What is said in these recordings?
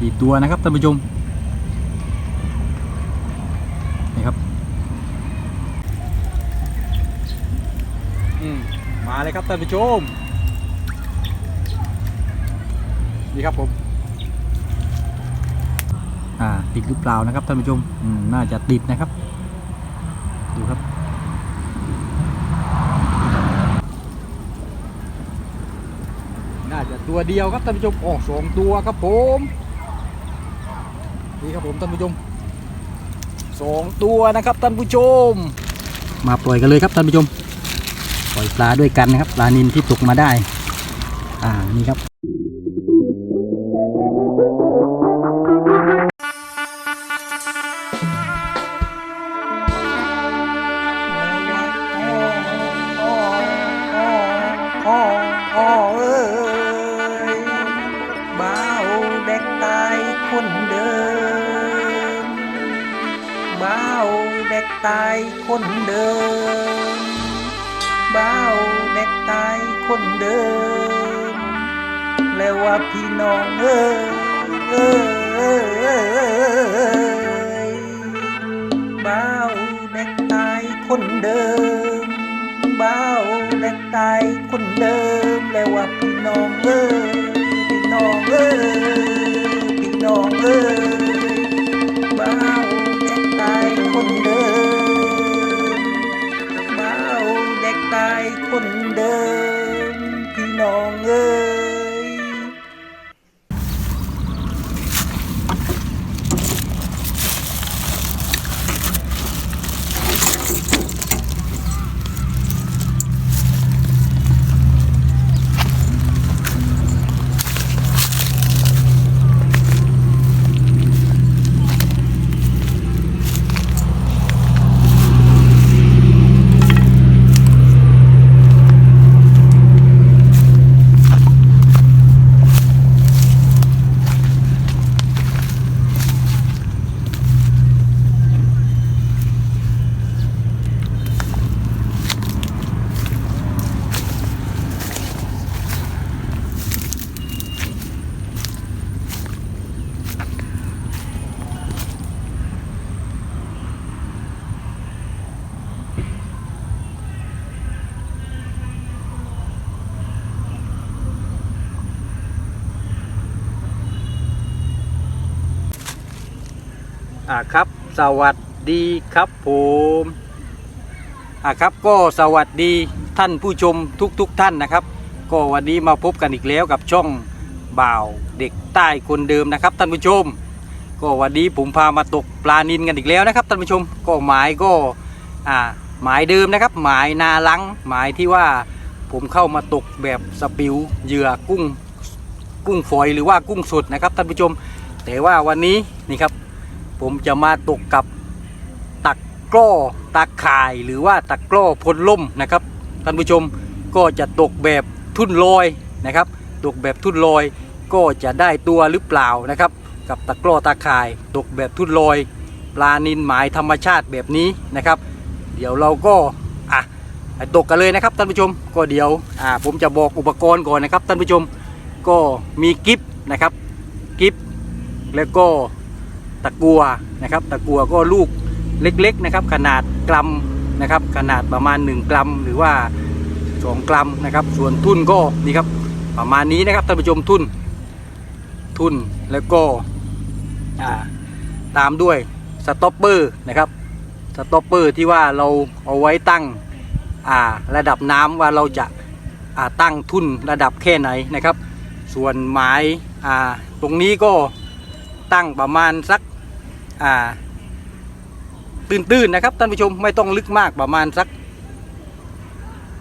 กี่ตัวนะครับท่านผู้ชมนี่ครับอืมมาเลยครับท่านผู้ชมนี่ครับผมอ่าติดหรือเปล่านะครับท่านผู้ชมอืมน่าจะติดนะครับ ดูครับน่าจะตัวเดียวครับท่านผู้ชมโอ้สองตัวครับผม นี่ครับผมท่านผู้ชมสองตัวนะครับท่านผู้ชม มาปล่อยกันเลยครับท่านผู้ชม ปล่อยปลาด้วยกันนะครับปลานินที่ตกมาได้ อ่านี่ครับ ตายคนเดิมบ่าวเด็กตายคนเดิมแล้วว่าพี่น้องเอ้ยเอ้ยเบาเด็กตายคนเดิมบ้าวเด็กตายคนเดิมแล้วว่าพี่น้องเอ้ย อ่าครับ สวัสดีครับผมอ่าครับก็สวัสดีท่านผู้ชมทุกๆทท่านนะครับ ก็วันนี้มาพบกันอีกแล้วกับช่องบ่าวเด็กใต้คนเดิมนะครับท่านผู้ชม ก็วันนี้ผมพามาตกปลานินกันอีกแล้วนะครับท่านผู้ชมก็หมายก็อ่าหมายเดิมนะครับ หมายนาลังหมายที่ว่าผมเข้ามาตกแบบสปิวเหยื่อกุ้งกุ้งฝอยหรือว่ากุ้งสดนะครับท่านผู้ชม แต่ว่าวันนี้นี่ครับ ผมจะมาตกกับตักกร้อตาข่ายหรือว่าตักกร้อพลล่มนะครับท่านผู้ชมก็จะตกแบบทุ่นลอยนะครับ ตกแบบทุ่นลอยก็จะได้ตัวหรือเปล่านะครับ กับตะกร้อตาข่าย ตกแบบทุ่นลอย ปลานินหมายธรรมชาติแบบนี้นะครับ เดี๋ยวเราก็อะตกกันเลยนะครับท่านผู้ชมก็เดี๋ยวอ่าผมจะบอกอุปกรณ์ก่อนนะครับท่านผู้ชมก็มีกิฟนะครับกิฟแล้วก็ ตะกัวนะครับ ตะกัวก็ลูกเล็กๆนะครับ ขนาดกรัมนะครับ ขนาดประมาณ 1 กรัม หรือว่า 2 กรัมนะครับ ส่วนทุ่นก็นี่ครับประมาณนี้นะครับท่านผู้ชมทุ่นทุ่นแล้วก็อ่าตามด้วยสต็อปเปอร์นะครับสต็อปเปอร์ที่ว่าเราเอาไว้ตั้งอ่าระดับน้ำว่าเราจะอ่าตั้งทุ่นระดับแค่ไหนนะครับ ส่วนหมายอ่าตรงนี้ก็ ตั้งประมาณสักอ่าตื้นๆนะครับท่านผู้ชมไม่ต้องลึกมากประมาณสัก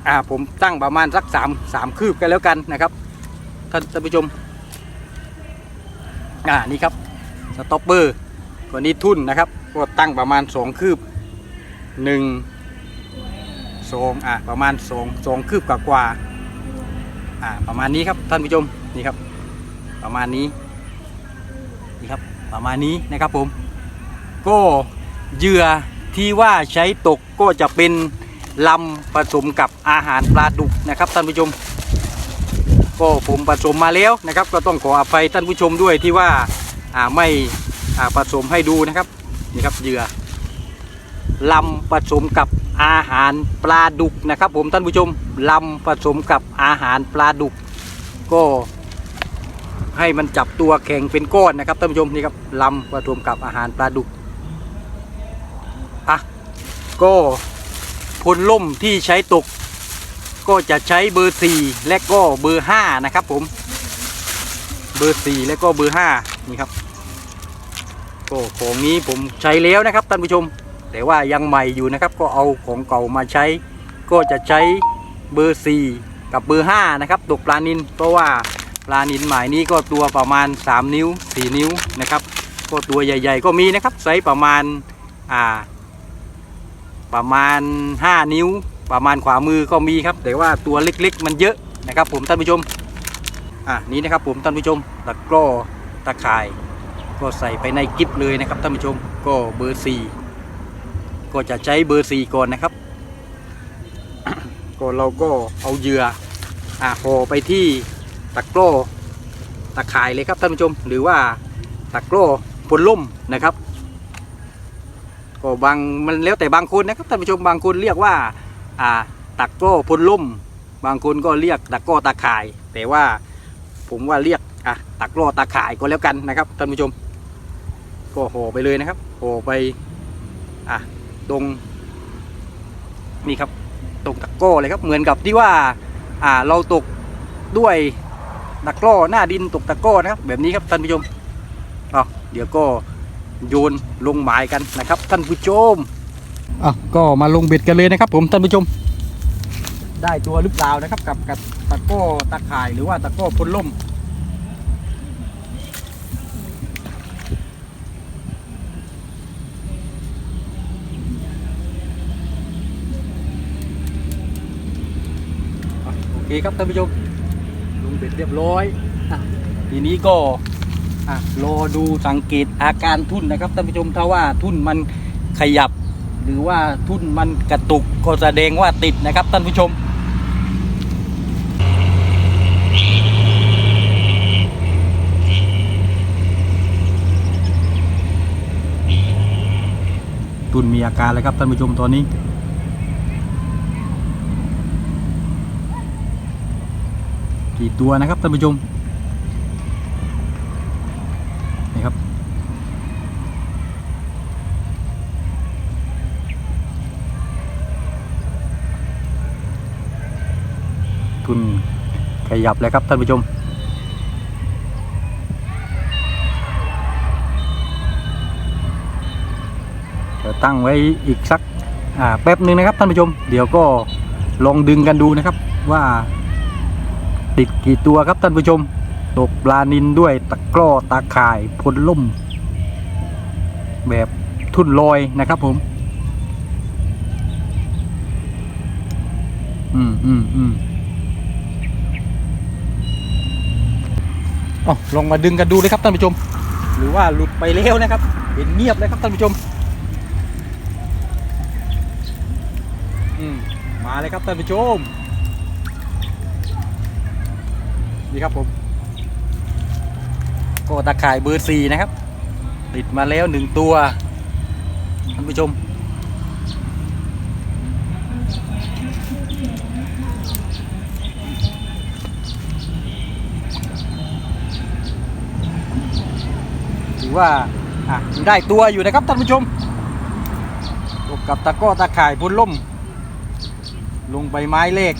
อ่าผมตั้งประมาณสักสามสามคืบกันแล้วกันนะครับท่านท่านผู้ชมอ่านี่ครับสต็อปเปอร์ตัวนี้ทุ่นนะครับก็ตั้งประมาณสองคืบหนึ่งสองอ่าประมาณสองสองคืบกว่ากว่าอ่าประมาณนี้ครับท่านผู้ชมนี่ครับประมาณนี้ ประมาณนี้นะครับผม ก็เหยื่อที่ว่าใช้ตกก็จะเป็นลำผสมกับอาหารปลาดุกนะครับท่านผู้ชม ก็ผมผสมมาแล้วนะครับ ก็ต้องขออภัยท่านผู้ชมด้วยที่ว่าาไม่ผสมให้ดูนะครับนี่ครับเหยื่อลำผสมกับอาหารปลาดุกนะครับ ผมท่านผู้ชมลำผสมกับอาหารปลาดุก ก็ ให้มันจับตัวแข็งเป็นก้อนนะครับท่านผู้ชมนี่ครับลำผสมกับอาหารปลาดุกอะก็พลล่มที่ใช้ตก ก็จะใช้เบอร์ 4 และก็เบอร์ 5 นะครับผม เบอร์ 4 และก็เบอร์ 5 นี่ครับก็ของนี้ผมใช้แล้วนะครับท่านผู้ชม แต่ว่ายังใหม่อยู่นะครับ ก็เอาของเก่ามาใช้ ก็จะใช้เบอร์ 4 กับเบอร์ 5 นะครับตกปลานินเพราะว่า ปลานินหมายนี้ก็ตัวประมาณ 3 นิ้ว 4 นิ้วนะครับ ก็ตัวใหญ่ ๆ ก็มีนะครับไซส์ประมาณอ่าประมาณ 5 นิ้ว ประมาณขวามือก็มีครับ แต่ว่าตัวเล็กๆ มันเยอะนะครับ ผมท่านผู้ชมอะนี่นะครับผมท่านผู้ชมตะกร้อตะข่าย ก็ใส่ไปในกิฟเลยนะครับท่านผู้ชมก็เบอร์4ก็จะใช้เบอร์4ก่อนนะครับก็เราก็เอาเหยื่ออะห่อไปที่ ตะกร้อตะข่ายเลยครับท่านผู้ชม หรือว่าตะกร้อพลล่มนะครับก็บางมันแล้วแต่บางคนนะครับท่านผู้ชมบางคนเรียกว่าอ่าตะกร้อพลล่ม บางคนก็เรียกตะกร้อตะข่าย แต่ว่าผมว่าเรียกอะตะกร้อตะข่ายก็แล้วกันนะครับท่านผู้ชม ก็ห่อไปเลยนะครับห่อไปอะตรงนี่ครับตรงตะกร้อเลยครับเหมือนกับที่ว่าอ่าเราตกด้วย ตะกร้อหน้าดินตกตะก้อนะครับ แบบนี้ครับท่านผู้ชมเอาเดี๋ยวก็โยนลงหมายกันนะครับท่านผู้ชมอะก็มาลงเบ็ดกันเลยนะครับ ผมท่านผู้ชม ได้ตัวหรือเปล่านะครับ กับกับตะก้อตะข่ายหรือว่าตะก้อพ่นล่มโอเคครับท่านผู้ชม เรียบร้อยอทีนี้ก็รอดูสังเกตอาการทุ่นนะครับท่านผู้ชมถ้าว่าทุ่นมันขยับ หรือว่าทุ่นมันกระตุกก็แสดงว่าติดนะครับท่านผู้ชมทุ่นมีอาการแล้วครับท่านผู้ชมตอนนี้ กี่ตัวนะครับท่านผู้ชมนี่ครับ ทุนขยับเลยครับท่านผู้ชมเดี๋ยวตั้งไว้อีกสักอ่าแป๊บหนึ่งนะครับท่านผู้ชม เดี๋ยวก็ลองดึงกันดูนะครับว่า ติดกี่ตัวครับท่านผู้ชม ตกปลานินด้วยตะกร้อตาข่ายพลล่ม แบบทุ่นลอยนะครับผม อืมอืมอืมอ๋อลองมาดึงกันดูเลยครับท่านผู้ชม หรือว่าหลุดไปแล้วนะครับ เห็นเงียบเลยครับท่านผู้ชม อืมมาเลยครับท่านผู้ชมีครับผมก็ตะข่ายเบอร์สี่นะครับ ติดมาแล้วหนึ่งตัวท่านผู้ชม ถือว่าอะได้ตัวอยู่นะครับท่านผู้ชมตกกับตะก้อตะข่ายพ้นล่ม ลงใบไม้เลข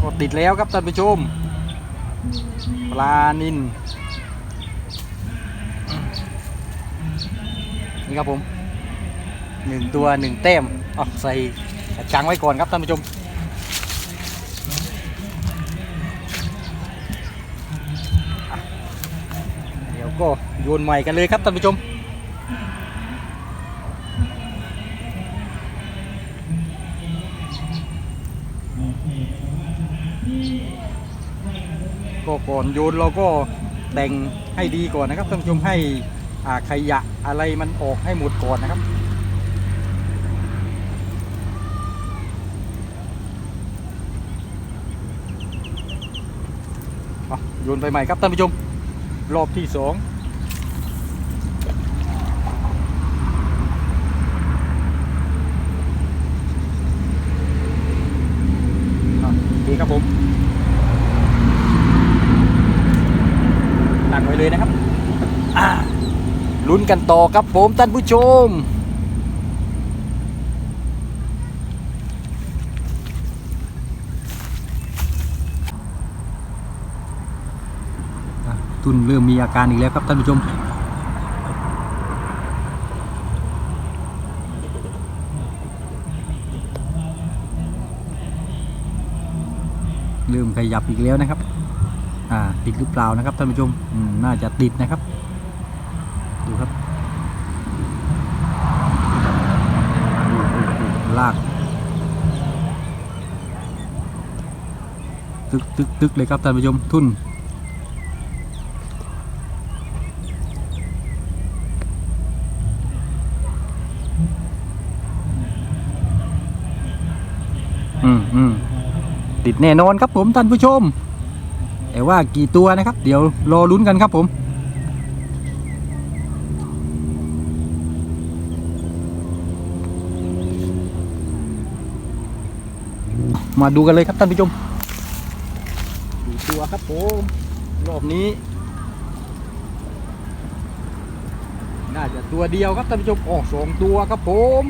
ก็ติดแล้วครับท่านผู้ชม ปลานินนี่ครับผมหนึ่งตัวหนึ่งแต้มเอใส่กระชังไว้ก่อนครับท่านผู้ชมเดี๋ยวก็โยนใหม่กันเลยครับท่านผู้ชม ก็ก่อนโยนเราก็แต่งให้ดีก่อนนะครับท่านผู้ชมให้อ่าขยะอะไรมันออกให้หมดก่อนนะครับโยนไปใหม่ครับท่านผู้ชม รอบที่สอง ดีครับผมตั้งไว้เลยนะครับอ่า ลุ้นกันต่อครับผมท่านผู้ชม ตุนเริ่มมีอาการอีกแล้วครับท่านผู้ชม เริ่มขยับอีกแล้วนะครับ อ่า ติดหรือเปล่านะครับท่านผู้ชมอืมน่าจะติดนะครับ ดูครับโอ้โหโอ้โห ลาก ตึกตึกตึกเลยครับท่านผู้ชมทุ่นอืมอืมติดแน่นอนครับผมท่านผู้ชม แต่ว่ากี่ตัวนะครับ เดี๋ยวรอลุ้นกันครับผม มาดูกันเลยครับท่านผู้ชมดูตัวครับผมรอบนี้ น่าจะตัวเดียวครับท่านผู้ชมอ๋อสองตัวครับผม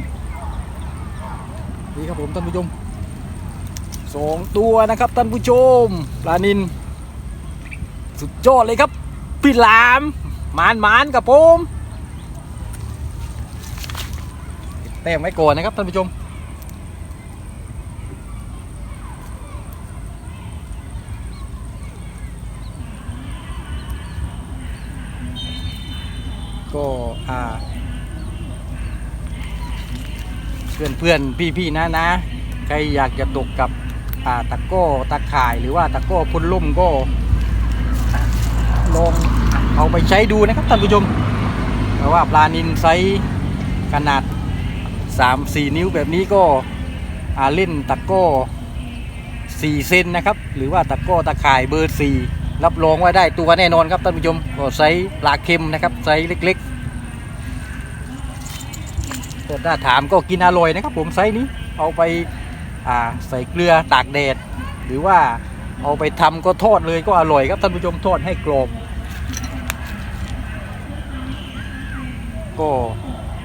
นี่ครับผมท่านผู้ชมสองตัวนะครับท่านผู้ชมปลานิน สุดยอดเลยครับพี่หลามหมานหมานกับผมเต็มไว้ก่อนนะครับท่านผู้ชม ก็อ่า เพื่อนเพื่อนพี่ๆนะนะใครอยากจะตกกับอ่าตะโก้ตะข่ายหรือว่าตะโก้พ่นลุ่มก็ลองเอาไปใช้ดูนะครับท่านผู้ชมเพราะว่าปลานินไซส์ขนาด 3-4 นิ้วแบบนี้ก็เล่นตะโก้4เซนนะครับ หรือว่าตะโก้ตะข่ายเบอร์ 4 รับรองว่าได้ตัวแน่นอนครับท่านผู้ชมก็ไซส์ปลาเค็มนะครับไซส์เล็กๆ ถ้าถามก็กินอร่อยนะครับผมไซส์นี้เอาไปอ่าใส่เกลือตากแดด หรือว่าเอาไปทำก็ทอดเลยก็อร่อยครับท่านผู้ชมทอดให้กรอบก็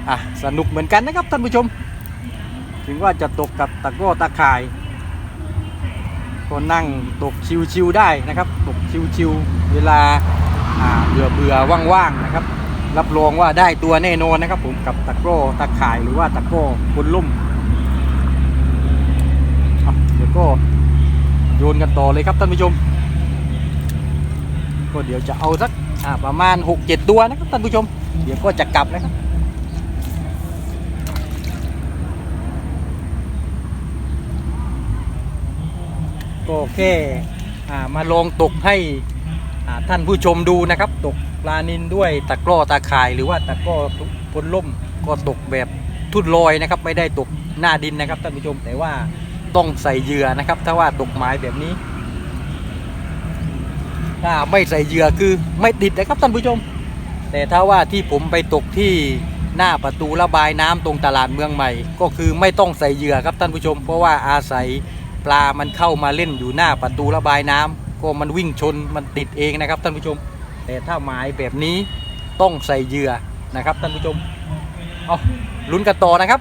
อะสนุกเหมือนกันนะครับท่านผู้ชม ถึงว่าจะตกกับตะกร้อตะข่ายก็นั่งตกชิวๆได้นะครับ ตกชิวๆเวลาเบื่อเบื่อว่างๆนะครับ รับรองว่าได้ตัวแน่นอนนะครับผมกับตะโกร้ตะข่ายหรือว่าตะโกร้อบนลุ่มเดี๋ยวก็โยนกันต่อเลยครับท่านผู้ชม ก็เดี๋ยวจะเอาสักประมาณ 6-7 ตัวนะครับท่านผู้ชม เดี๋ยวก็จะกลับนะครับก็แค่อ่ามาลองตกให้ท่านผู้ชมดูนะครับตก ปลานินด้วยตะกร้อตาข่าย หรือว่าตะกร้อพลล่มก็ตกแบบทุ่นลอยนะครับ ไม่ได้ตกหน้าดินนะครับท่านผู้ชมแต่ว่าต้องใส่เหยื่อนะครับ ถ้าว่าตกไม้แบบนี้ถ้าไม่ใส่เหยื่อคือไม่ติดนะครับท่านผู้ชม แต่ถ้าว่าที่ผมไปตกที่หน้าประตูระบายน้ำตรงตลาดเมืองใหม่ ก็คือไม่ต้องใส่เหยื่อครับท่านผู้ชม เพราะว่าอาศัยปลามันเข้ามาเล่นอยู่หน้าประตูระบายน้ำก็มันวิ่งชนมันติดเองนะครับท่านผู้ชม แต่ถ้าหมายแบบนี้ต้องใส่เหยื่อนะครับท่านผู้ชมเอาลุ้นกันต่อนะครับ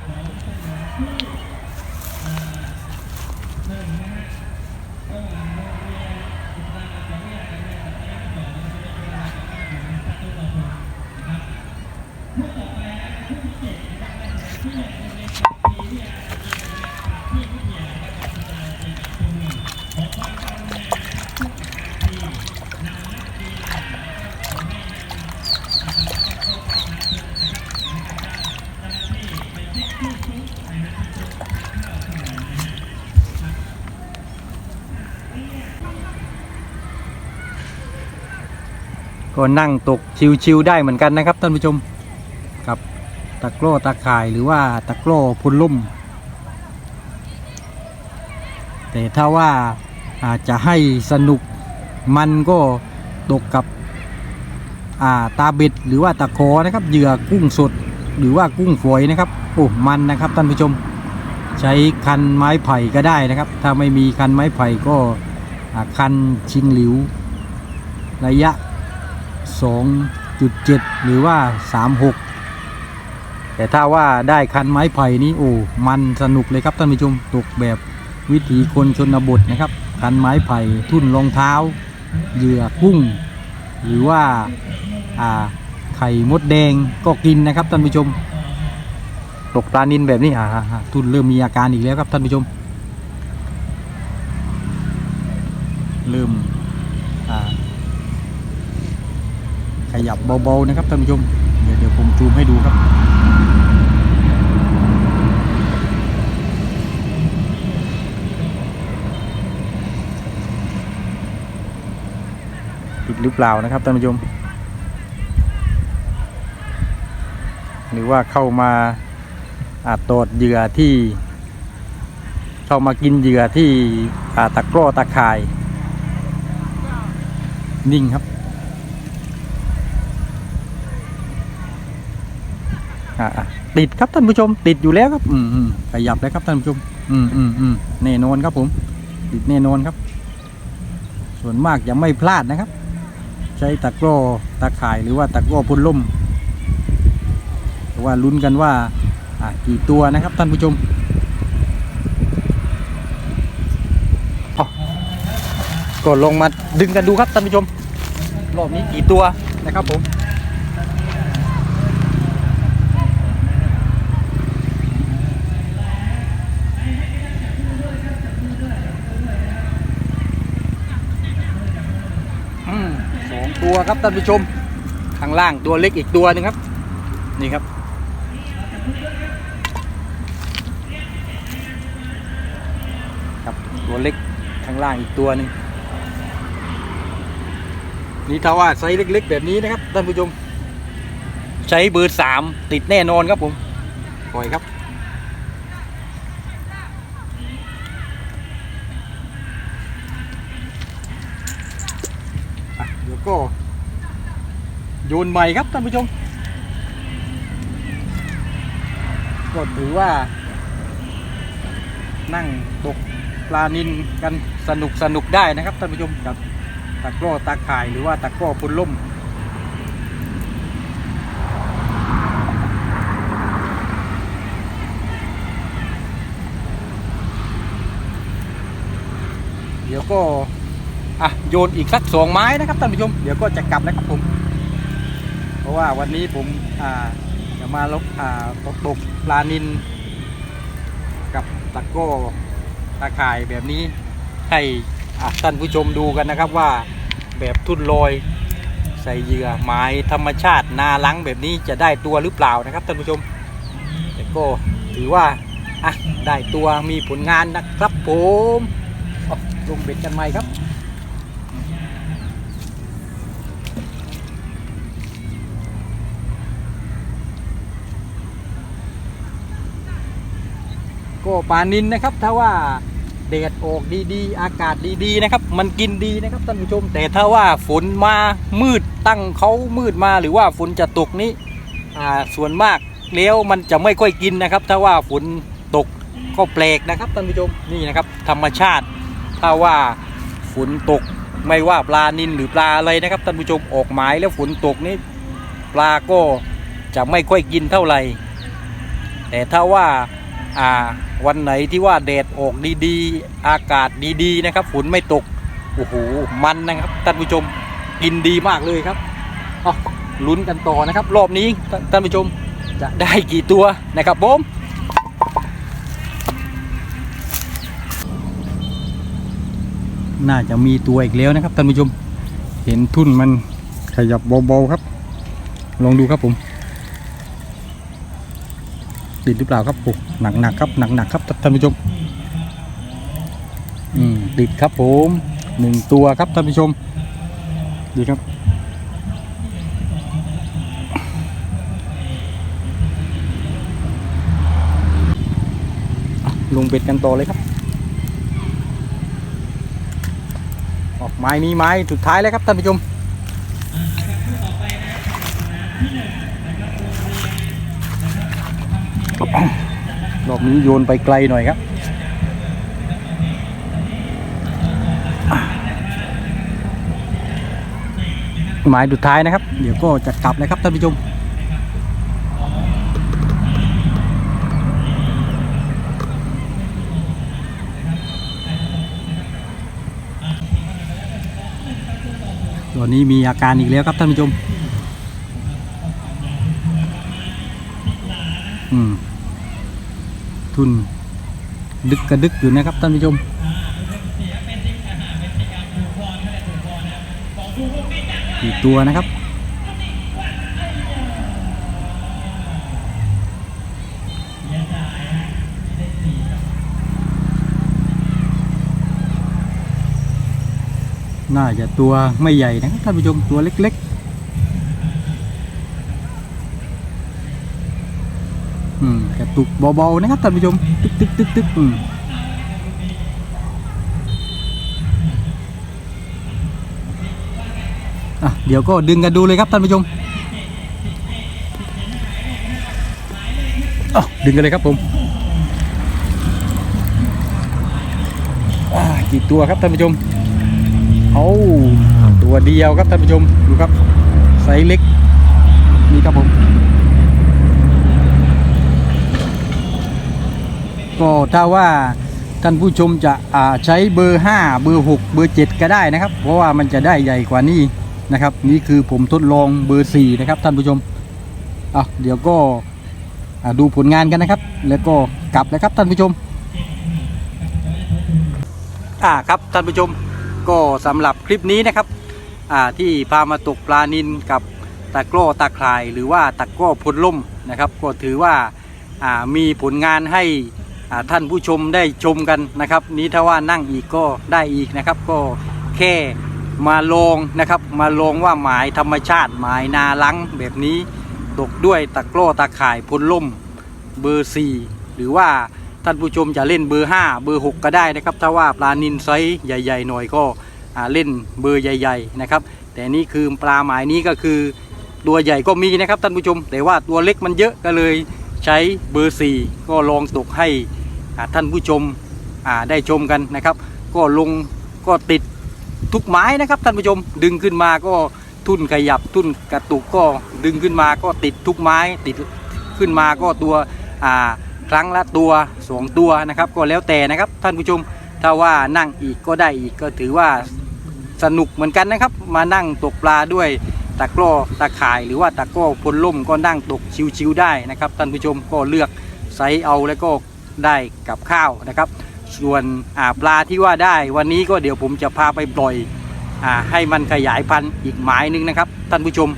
นั่งตกชิวๆได้เหมือนกันนะครับท่านผู้ชมกับตะกร้อตะข่ายหรือว่าตะกร้อพุนลุ่ม แต่ถ้าว่าอาจจะให้สนุกมันก็ตกกับอ่าตาเบ็ดหรือว่าตะขอนะครับเหยื่อกุ้งสดหรือว่ากุ้งฝอยนะครับโอ้มันนะครับท่านผู้ชม ใช้คันไม้ไผ่ก็ได้นะครับ ถ้าไม่มีคันไม้ไผ่ก็คันชิงหลิว ระยะ 2.7 หรือว่า 36 แต่ถ้าว่าได้คันไม้ไผ่นี้โอ้มันสนุกเลยครับท่านผู้ชมตกแบบวิถีคนชนบทนะครับ คันไม้ไผ่ทุ่นรองเท้า เหยื่อกุ้ง หรือว่าอ่าไข่มดแดงก็กินนะครับท่านผู้ชม ตกปลานินแบบนี้อ่าทุ่นเริ่มมีอาการอีกแล้วครับท่านผู้ชม เริ่มอ่าข ยับเบาๆนะครับท่านผู้ชมเดี๋ยวเดี๋ยวผมจูมให้ดูครับ ติดหรือเปล่านะครับท่านผู้ชม หรือว่าเข้ามาอาตอดเหยื่อที่ เข้ามากินเหยื่อที่อ่าตะกร้อตะข่าย นิ่งครับอ่าอะ ติดครับท่านผู้ชม ติดอยู่แล้วครับอืมอืมขยับแล้วครับท่านผู้ชม อืมอืมอืมแน่นอนครับผม ติดแน่นอนครับ ส่วนมากจะไม่พลาดนะครับ ใช้ตะกร้อตะข่ายหรือว่าตะกร้อพ่นลมแต่ว่าลุ้นกันว่าอะกี่ตัวนะครับท่านผู้ชมอ้าวก็ลงมาดึงกันดูครับท่านผู้ชม รอบนี้กี่ตัวนะครับผม อืมสอง ตัวครับท่านผู้ชม ข้างล่างตัวเล็กอีกตัวหนึงครับ นี่ครับ ครับตัวเล็กข้างล่างอีกตัวหนึ่งนี่ถ้าว่าไซส์เล็กๆ แบบนี้นะครับท่านผู้ชม ใช้เบอร์สามติดแน่นอนครับผมปล่อยครับ อะเดี๋ยวก็ โยนใหม่ครับท่านผู้ชม ก็ถือว่า นั่งตกปลานินกันสนุกสนุกได้นะครับท่านผู้ชมกับตะกร้อตาข่ายหรือว่าตะกร้อพุนล่มเดี๋ยวก็อะโยนอีกสักสองไม้นะครับท่านผู้ชม เดี๋ยวก็จะกลับแล้วครับผม ราะว่าวันนี้ผมจะมาลบอ่าตกตกปลานิน กับตะโก้ตะข่ายแบบนี้ให้ท่านผู้ชมดูกันนะครับว่าแบบทุ่นลอยใส่เหยื่อไม้ธรรมชาตินาลังแบบนี้จะได้ตัวหรือเปล่านะครับท่านผู้ชมแต่ก็ถือว่าอะได้ตัวมีผลงานนะครับผมลงเบ็ดกันใหม่ครับ ก็ปลานินนะครับ ถ้าว่าแดดออกดีๆ อากาศดีๆนะครับ มันกินดีนะครับท่านผู้ชม แต่ถ้าว่าฝนมามืดตั้งเขามืดมาหรือว่าฝนจะตกนี้อ่าส่วนมากแล้วมันจะไม่ค่อยกินนะครับ ถ้าว่าฝนตกก็แปลกนะครับท่านผู้ชมนี่นะครับ ธรรมชาติ ถ้าว่าฝนตกไม่ว่าปลานินหรือปลาอะไรนะครับท่านผู้ชมออกหมายแล้วฝนตกนี้ปลาก็จะไม่ค่อยกินเท่าไหร่แต่ถ้าว่า อ่าวันไหนที่ว่าแดดออกดีๆ อากาศดีๆนะครับฝนไม่ตกโอ้โหมันนะครับท่านผู้ชมกินดีมากเลยครับเอาลุ้นกันต่อนะครับ รอบนี้ท่านท่านผู้ชมจะได้กี่ตัวนะครับผมน่าจะมีตัวอีกแล้วนะครับท่านผู้ชม เห็นทุ่นมันขยับเบาๆครับ ลองดูครับผม ติดหรือเปล่าครับโอ้หนักหนักครับหนักหนักครับท่านผู้ชมอืมติดครับผมหนึ่งตัวครับท่านผู้ชมดีครับลงเบ็ดกันต่อเลยครับ ออกไม้นี้ไม้สุดท้ายแล้วครับท่านผู้ชม อบนี้โยนไปไกลหน่อยครับหมายสุดท้ายนะครับ เดี๋ยวก็จะกลับเลยครับท่านผู้ชมตัวนี้มีอาการอีกแล้วครับท่านผู้ชม อืม ทุน ดึกกระดึกอยู่นะครับท่านผู้ชมกี่ตัวนะครับ น่าจะตัวไม่ใหญ่นะครับท่านผู้ชมตัวเล็ก ๆ อืมกระ ตุกเบาๆนะครับท่านผู้ชมตึกตึกตึกตึกอืมอะเดี๋ยวก็ดึงกันดูเลยครับท่านผู้ชมอะดึงกันเลยครับผมอ่ากี่ตัวครับท่านผู้ชมเอาตัวเดียวครับท่านผู้ชมดูครับไซส์เล็กนี่ครับผม ก็ถ้าว่าท่านผู้ชมจะใช้เบอร์ 5 เบอร์ 6 เบอร์ 7 ก็ได้นะครับ เพราะว่ามันจะได้ใหญ่กว่านี้นะครับ นี่คือผมทดลองเบอร์ 4 นะครับท่านผู้ชมอะเดี๋ยวก็ดูผลงานกันนะครับ แล้วก็กลับเลยครับท่านผู้ชมอ่าครับท่านผู้ชมก็สำหรับคลิปนี้นะครับอ่าที่พามาตกปลานินกับตะกร้อตะข่าย หรือว่าตะกร้อพลล่มนะครับ ก็ถือว่าอ่ามีผลงานให้ ท่านผู้ชมได้ชมกันนะครับ นี้ถ้าว่านั่งอีกก็ได้อีกนะครับ ก็แค่มาลองนะครับ มาลองว่าหมายธรรมชาติหมายนาลังแบบนี้ตกด้วยตะกร้อตะข่ายพลล่มเบอร์ 4 หรือว่าท่านผู้ชมจะเล่นเบอร์ 5 เบอร์ 6 ก็ได้นะครับ ถ้าว่าปลานินไซส์ใหญ่ ๆ หน่อยก็เล่นเบอร์ใหญ่ ๆ นะครับ แต่นี่คือปลาหมายนี้ก็คือตัวใหญ่ก็มีนะครับท่านผู้ชม แต่ว่าตัวเล็กมันเยอะก็เลยใช้เบอร์ 4 ก็ลองตกให้ ท่านผู้ชมได้ชมกันนะครับ ก็ลงก็ติดทุกไม้นะครับท่านผู้ชมดึงขึ้นมาก็ทุ่นขยับทุ่นกระตุกก็ดึงขึ้นมาก็ติดทุกไม้ติดขึ้นมาก็ตัวครั้งละตัวสองตัวนะครับ ก็แล้วแต่นะครับท่านผู้ชมถ้าว่านั่งอีกก็ได้อีกก็ถือว่าสนุกเหมือนกันนะครับ มานั่งตกปลาด้วยตะกร้อตะข่ายหรือว่าตะกร้อพลล่มก็นั่งตกชิวๆได้นะครับท่านผู้ชมก็เลือกไซส์เอาแล้วก็ ได้กับข้าวนะครับ ส่วนปลาที่ว่าได้วันนี้ก็เดี๋ยวผมจะพาไปปล่อยอให้มันขยายพันธุ์อีกหมายหนึ่งนะครับท่านผู้ชม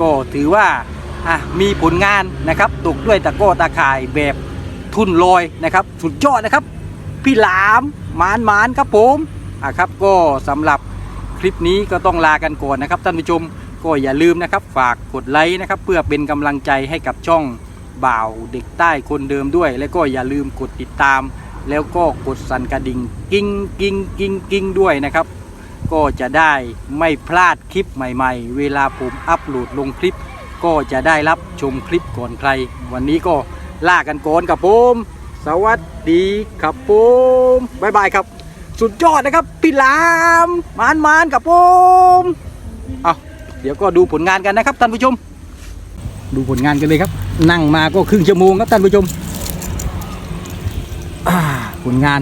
ก็ถือว่ามีผลงานนะครับตกด้วยตะก้อตะข่ายแบบทุ่นลอยนะครับ สุดยอดนะครับ พี่หลามหมานหมานครับผมอะครับก็สำหรับคลิปนี้ก็ต้องลากันก่อนนะครับท่านผู้ชมก็อย่าลืมนะครับ ฝากกดไลค์นะครับ เพื่อเป็นกำลังใจให้กับช่อง บ่าวเด็กใต้คนเดิมด้วย แล้วก็อย่าลืมกดติดตาม แล้วก็กดสั่นกระดิ่งกิ้งกิ้งกิ้งกิ้งด้วยนะครับ ก็จะได้ไม่พลาดคลิปใหม่ ๆ เวลาผมอัปโหลดลงคลิป ก็จะได้รับชมคลิปก่อนใคร วันนี้ก็ลากันก่อนกับผม สวัสดีครับผมบายบายครับ สุดยอดนะครับพี่ลามมานมานกับผมเอาเดี๋ยวก็ดูผลงานกันนะครับท่านผู้ชม ดูผลงานกันเลยครับ นั่งมาก็ครึ่งชั่วโมงครับท่านผู้ชมผลงาน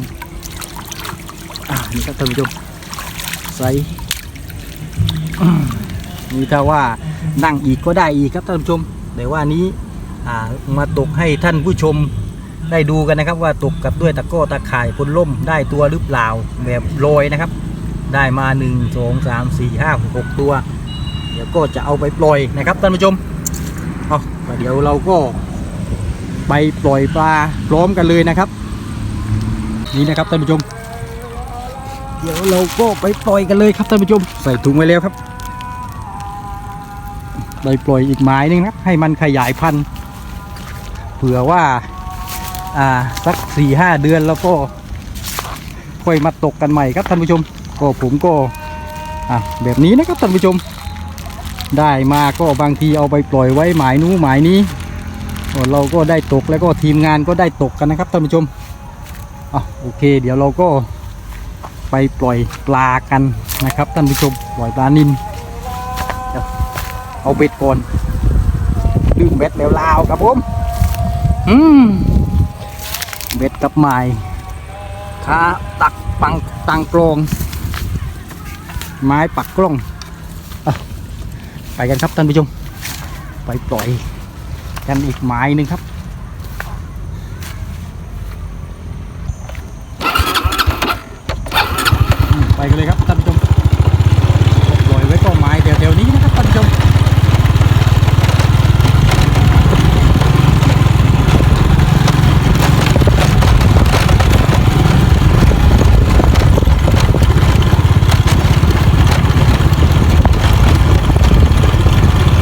นี่ครับท่านผู้ชมใสมนี่ถ้าว่านั่งอีกก็ได้อีกครับท่านผู้ชม แต่ว่านี้มาตกให้ท่านผู้ชมได้ดูกันนะครับ ว่าตกกับด้วยตะก้อตะข่ายพลล่มได้ตัวหรือเปล่าแบบโรยนะครับ ได้มา 1 2 3 4 5 6 ตัว เดี๋ยวก็จะเอาไปปล่อยนะครับท่านผู้ชม เอาเดี๋ยวเราก็ไปปล่อยปลาพร้อมกันเลยนะครับ นี่นะครับท่านผู้ชม เดี๋ยวเราก็ไปปล่อยกันเลยครับท่านผู้ชม ใส่ถุงไว้แล้วครับไปปล่อยอีกหมายหนึงนะครับ ให้มันขยายพันธุ์เผื่อว่าอ่าสักสี่ห้าเดือนแล้วก็ค่อยมาตกกันใหม่ครับท่านผู้ชมก็ผมก็อะแบบนี้นะครับท่านผู้ชม ได้มาก็บางทีเอาไปปล่อยไว้หมายนู้นหมายนี้ เราก็ได้ตกแล้วก็ทีมงานก็ได้ตกกันนะครับท่านผู้ชมอะโอเค เดี๋ยวเราก็ไปปล่อยปลากันนะครับท่านผู้ชมปล่อยปลานินเดี๋ยวเอาเบ็ดก่อนลืมเบ็ดแล้วลาวครับผมอืมเบ็ดกับไม้ขาตักปังตังกลองไม้ปักกล้อง ไปกันครับท่านผู้ชม ไปปล่อยกันอีกไม้หนึ่งครับไปกันเลยครับท่านผู้ชมปล่อยไว้ก็ไม้แถวๆนี้นะครับท่านผู้ชม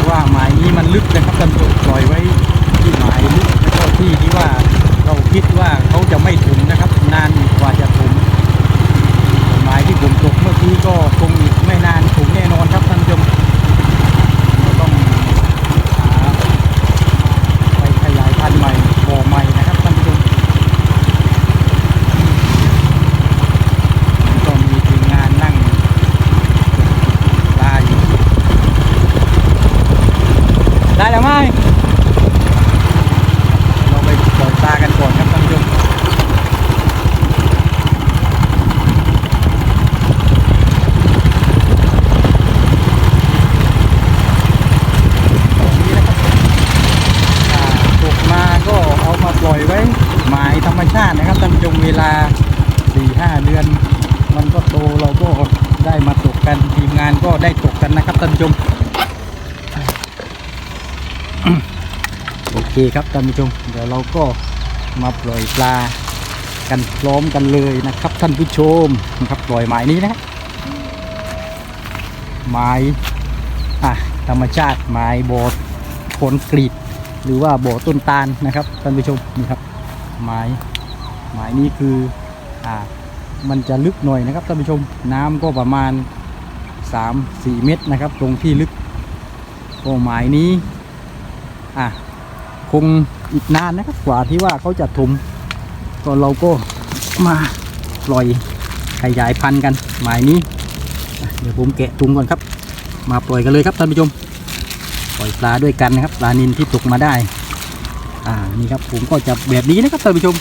ว่าหมายนี้มันลึกนะครับท่านผู้ชมปล่อยไว้ที่หมายลึกแล้วก็ที่ที่ว่าเราคิดว่าเขาจะไม่ถึงนะครับ นานกว่าจะถึงหมายที่ผมตกเมื่อกี้ก็คงอีกไม่นานถึงแน่นอนครับท่านผู้ชมเราต้องหาไปขยายพันธุ์ใหม่บ่อใหม่นะครับท่านผู้ชมก็มีทีมงานนั่งปลาอยู่ ได้แล้วไหมเราไปปล่อยปลากันก่อนครับท่านผู้ชมแบบนี้นะครับอ่าตกมาก็เอามาปล่อยไว้หมายธรรมชาตินะครับท่านผู้ชมเวลา 4-5 เดือน มันก็โตเราก็ได้มาตกกันทีมงานก็ได้ตกกันนะครับท่านผู้ชม โอเคครับท่านผู้ชม เดี๋ยวเราก็มาปล่อยปลากันพร้อมกันเลยนะครับท่านผู้ชมนะครับปล่อยหมายนี้นะครับหมายอะธรรมชาติหมายบ่อโคนกรีดหรือว่าบ่อต้นตาลนะครับท่านผู้ชมนี่ครับหมายหมายนี้คืออ่ามันจะลึกหน่อยนะครับท่านผู้ชม น้ำก็ประมาณ 3-4 เมตรนะครับ ตรงที่ลึกก็หมายนี้อะ คงอีกนานนะครับ กว่าที่ว่าเขาจะถมก็เราก็มาปล่อยขยายพันธุ์กันหมายนี้ เดี๋ยวผมแกะถุงก่อนครับ มาปล่อยกันเลยครับท่านผู้ชมปล่อยปลาด้วยกันนะครับปลานินที่ตกมาได้ อ่านี่ครับผมก็จะแบบนี้นะครับท่านผู้ชม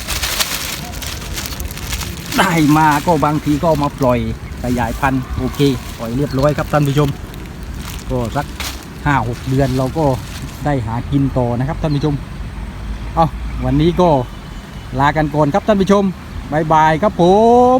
ได้มาก็บางทีก็มาปล่อยขยายพันธุ์โอเค ปล่อยเรียบร้อยครับท่านผู้ชม ก็สักห้าหกเดือนเราก็ ได้หากินต่อนะครับท่านผู้ชม เอาวันนี้ก็ลากันก่อนครับท่านผู้ชมบายบายครับผม